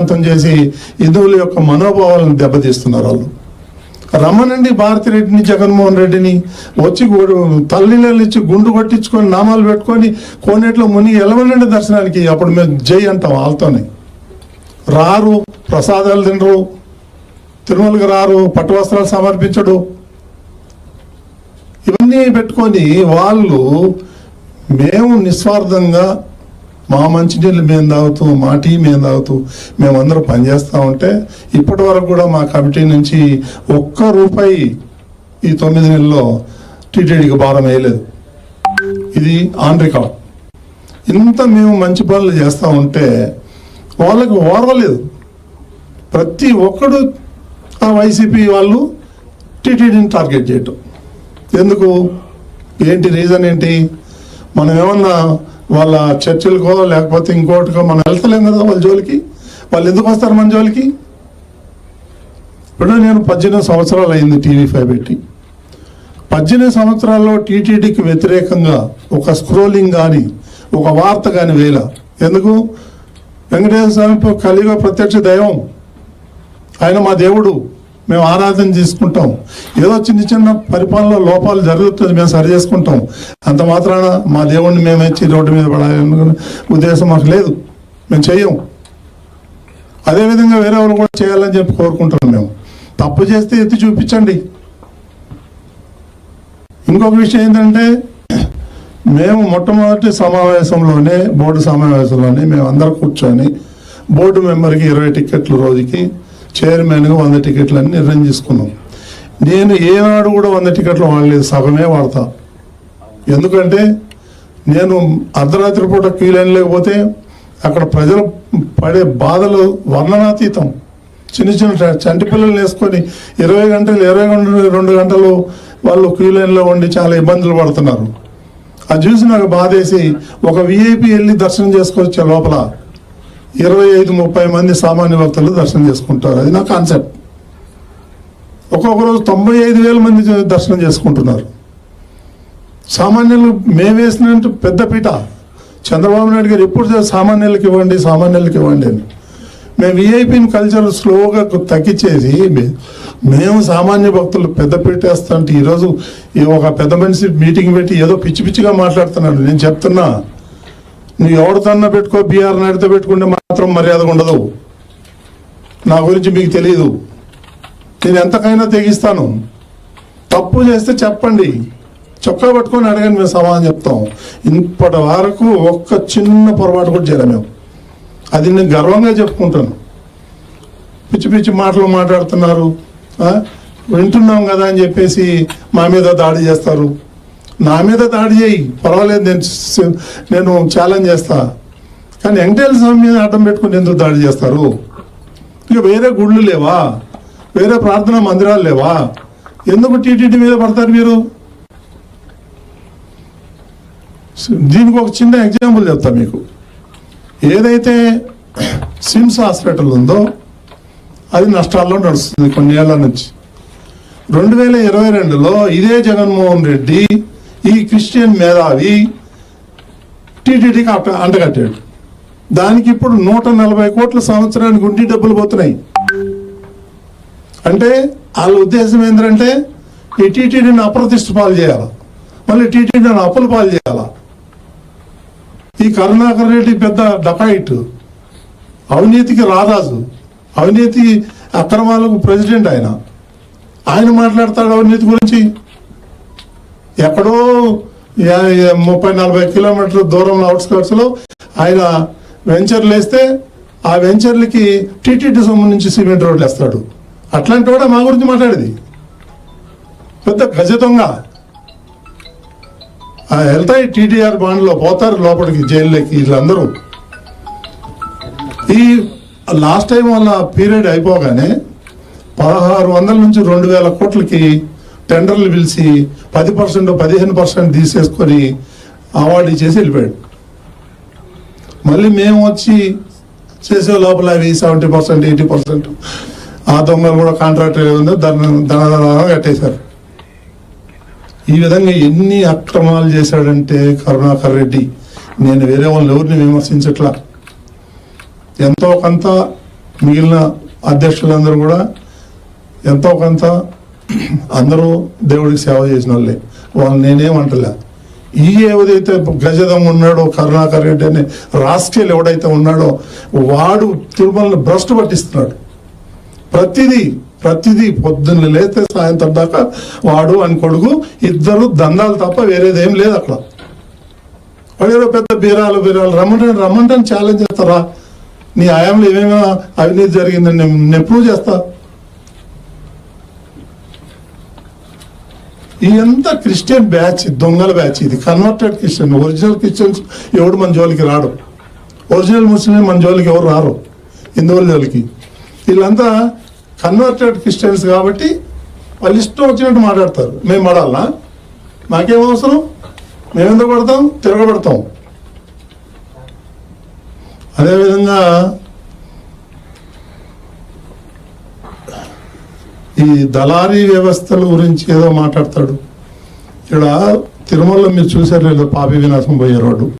అంతం చేసి హిందువుల యొక్క మనోభావాలను దెబ్బతీస్తున్నారు వాళ్ళు. రమ్మనండి భారతిరెడ్డిని జగన్మోహన్ రెడ్డిని వచ్చి గు- ఇచ్చి గుండు కొట్టించుకొని నామాలు పెట్టుకొని కోనేట్లో ముని ఎలవనండి దర్శనానికి అప్పుడు మేము జై అంటాం వాళ్ళతోనే. రారు ప్రసాదాలు తినరు. తిరుమలకి రారు పట్టు వస్త్రాలు సమర్పించడు. ఇవన్నీ పెట్టుకొని వాళ్ళు మేము నిస్వార్థంగా మా మంచినీళ్ళు మేము తాగుతూ మా టీ మేము తాగుతూ మేమందరం పనిచేస్తూ ఉంటే ఇప్పటి వరకు కూడా మా కమిటీ నుంచి ఒక్క రూపాయి ఈ తొమ్మిది నెలల్లో టీటీడీకి భారం వేయలేదు. ఇది ఆన్ రికార్డ్. ఇంత మేము మంచి పనులు చేస్తూ ఉంటే వాళ్ళకి ఓర్వలేదు. ప్రతి ఒక్కడు ఆ వైసీపీ వాళ్ళు టీటీడీని టార్గెట్ చేయటం. ఎందుకు? ఏంటి రీజన్ ఏంటి? మనం ఏమన్నా వాళ్ళ చర్చిలకో లేకపోతే ఇంకోటికో మనం వెళ్తలేం కదా వాళ్ళ జోలికి? వాళ్ళు ఎందుకు వస్తారు మన జోలికి? ఇప్పుడు నేను పద్దెనిమిది సంవత్సరాలు అయింది టీవీ ఫైవ్ పెట్టి. పద్దెనిమిది సంవత్సరాల్లో టీటీడీకి వ్యతిరేకంగా ఒక స్క్రోలింగ్ కానీ ఒక వార్త కానీ వేల ఎందుకు? వెంకటేశ్వర స్వామి కలియుగ ప్రత్యక్ష దైవం. ఆయన మా దేవుడు. మేము ఆరాధన చేసుకుంటాం. ఏదో చిన్న చిన్న పరిపాలన లోపాలు జరుగుతుంది మేము సరి చేసుకుంటాం. అంత మాత్రాన మా దేవుడిని మేము ఇచ్చి రోడ్డు మీద పడాలనుకునే ఉద్దేశం మాకు లేదు. మేము చెయ్యం. అదేవిధంగా వేరే వాళ్ళు కూడా చేయాలని చెప్పి కోరుకుంటున్నాం మేము. తప్పు చేస్తే ఎత్తి చూపించండి. ఇంకొక విషయం ఏంటంటే మేము మొట్టమొదటి సమావేశంలోనే బోర్డు సమావేశంలోనే మేము అందరు కూర్చొని బోర్డు మెంబర్కి ఇరవై టికెట్లు రోజుకి చైర్మన్గా వంద టికెట్లు నిర్ణయం చేసుకున్నాం. నేను ఏనాడు కూడా వంద టికెట్లు వాడలేదు సగమే వాడతా. ఎందుకంటే నేను అర్ధరాత్రి పూట క్యూ లైన్ లేకపోతే అక్కడ ప్రజలు పడే బాధలు వర్ణనాతీతం. చిన్న చిన్న చంటి పిల్లలు వేసుకొని ఇరవై గంటలు ఇరవై గంటలు రెండు గంటలు వాళ్ళు క్యూ లైన్లో ఉండి చాలా ఇబ్బందులు పడుతున్నారు. అది చూసి నాకు బాధేసి ఒక విఐపి వెళ్ళి దర్శనం చేసుకోవచ్చే లోపల ఇరవై ఐదు ముప్పై మంది సామాన్య భక్తులు దర్శనం చేసుకుంటారు. అది నా కాన్సెప్ట్. ఒక్కొక్క రోజు తొంభై ఐదు వేల మంది దర్శనం చేసుకుంటున్నారు. సామాన్యులు మేమేసినట్టు పెద్ద పీట. చంద్రబాబు నాయుడు గారు ఎప్పుడు సామాన్యులకు ఇవ్వండి సామాన్యులకు ఇవ్వండి అని. మేము విఐపిని కల్చర్ స్లోగా తగ్గించేసి మే- మేము సామాన్య భక్తులు పెద్ద పీట వేస్తుంటే ఈరోజు ఒక పెద్ద మనిషి మీటింగ్ పెట్టి ఏదో పిచ్చి పిచ్చిగా మాట్లాడుతున్నాడు. నేను చెప్తున్నా నువ్వు ఎవరితోన్నా పెట్టుకో బీఆర్ నాయుడుతో పెట్టుకుంటే మాత్రం మర్యాద ఉండదు. నా గురించి మీకు తెలియదు నేను ఎంతకైనా తెగిస్తాను. తప్పు చేస్తే చెప్పండి. చొక్కా పట్టుకొని అడగండి మేము సమాధానం చెప్తాం. ఇప్పటి వరకు ఒక్క చిన్న పొరపాటు కూడా చేయలేం మేము. అది నేను గర్వంగా చెప్పుకుంటాను. పిచ్చి పిచ్చి మాటలు మాట్లాడుతున్నారు. వింటున్నాం కదా అని చెప్పేసి మా మీద దాడి చేస్తారు. నా మీద దాడి చేయి. పర్వాలేదు నేను నేను ఛాలెంజ్ చేస్తా. కానీ వెంకటేశ్వర స్వామి మీద అడ్డం పెట్టుకుని ఎందుకు దాడి చేస్తారు? ఇక వేరే గుళ్ళు లేవా? వేరే ప్రార్థనా మందిరాలు లేవా? ఎందుకు టీటీడీ మీద పడతారు మీరు? దీనికి ఒక చిన్న ఎగ్జాంపుల్ చెప్తా మీకు. ఏదైతే సిమ్స్ హాస్పిటల్ ఉందో అది నష్టాల్లో నడుస్తుంది కొన్ని ఏళ్ళ నుంచి. రెండు వేల ఇరవై రెండులో ఇదే జగన్మోహన్ రెడ్డి ఈ క్రిస్టియన్ మేధావి టీటీడీకి అట్ట అంటగట్టాడు. దానికి ఇప్పుడు నూట నలభై కోట్ల సంవత్సరానికి ఉండి డబ్బులు పోతున్నాయి. అంటే వాళ్ళ ఉద్దేశం ఏంటంటే ఈ టీటీడీని అప్రతిష్ట పాలు చేయాలి? మళ్ళీ టీటీడీని అప్పులు పాలు చేయాలా? ఈ కరుణాకర్ రెడ్డి పెద్ద డకాయిట్ అవినీతికి రారాజు అవినీతి అక్రమాలకు ప్రెసిడెంట్ ఆయన. ఆయన మాట్లాడతాడు అవినీతి గురించి. ఎక్కడో ముప్పై నలభై కిలోమీటర్ల దూరంలో అవుట్స్కర్ట్స్లో ఆయన వెంచర్లు వేస్తే ఆ వెంచర్లకి టీటీడీ సొమ్ము నుంచి సిమెంట్ రోడ్లు వేస్తాడు. అట్లాంటి వాడే మా గురించి మాట్లాడేది. పెద్ద గజ దొంగ. ఆ వెళ్తాయి టీటీఆర్ బాండ్లో పోతారు లోపలికి జైల్లోకి వీళ్ళందరూ. ఈ లాస్ట్ టైం వాళ్ళ పీరియడ్ అయిపోగానే పదహారు వందల నుంచి రెండు వేల కోట్లకి టెండర్లు పిలిచి పది పర్సెంట్ పదిహేను పర్సెంట్ తీసేసుకొని అవార్డు ఇచ్చేసి వెళ్ళిపోయాడు. మళ్ళీ మేము వచ్చి చేసే లోపల అవి సెవెంటీ పర్సెంట్ ఎయిటీ పర్సెంట్ ఆ దొంగలు కూడా కాంట్రాక్ట్ ఉందో దాన్ని ధనధన కట్టేశారు. ఈ విధంగా ఎన్ని అక్రమాలు చేశాడంటే కరుణాకర్ రెడ్డి నేను వేరే వాళ్ళని ఎవరిని విమర్శించట్లా. ఎంతో కొంత మిగిలిన అధ్యక్షులందరూ కూడా ఎంతో కొంత అందరూ దేవుడికి సేవ చేసిన వాళ్ళే వాళ్ళు నేనేమంటలే. ఈ ఏదైతే గజదం ఉన్నాడో కరుణాకర్ రెడ్డి అనే రాష్ట్రీయులు ఎవడైతే ఉన్నాడో వాడు తిరుమలని భ్రష్టు పట్టిస్తున్నాడు. ప్రతిదీ ప్రతిదీ పొద్దున్న లేస్తే సాయంత్రం దాకా వాడు అని కొడుకు ఇద్దరు దందాలు తప్ప వేరేదేం లేదు అక్కడ. వాడు ఏదో పెద్ద బీరాలు బీరాలు రమ్మంటే రమ్మంటే ఛాలెంజ్ చేస్తారా? నీ ఆయంలో ఏమేమో అవినీతి జరిగిందని నేను నేను ప్రూవ్ చేస్తా. ఈ అంత క్రిస్టియన్ బ్యాచ్ దొంగల బ్యాచ్ ఇది. కన్వర్టెడ్ క్రిస్టియన్ ఒరిజినల్ క్రిస్టియన్స్ ఎవడు మన జోలికి రాడు. ఒరిజినల్ ముస్లిం మన జోలికి ఎవరు రారు. హిందువుల జోలికి వీళ్ళంతా కన్వర్టెడ్ క్రిస్టియన్స్ కాబట్టి వాళ్ళు ఇష్టం వచ్చినట్టు మాట్లాడతారు. మేము పడాలా మాకేం అవసరం? మేమెందుకు పడతాం? తిరగబడతాం. అదేవిధంగా ఈ దళారీ వ్యవస్థల గురించి ఏదో మాట్లాడతాడు. ఇక్కడ తిరుమలలో మీరు చూసారు లేదో పాపి వినాశం పోయే రోడ్డు.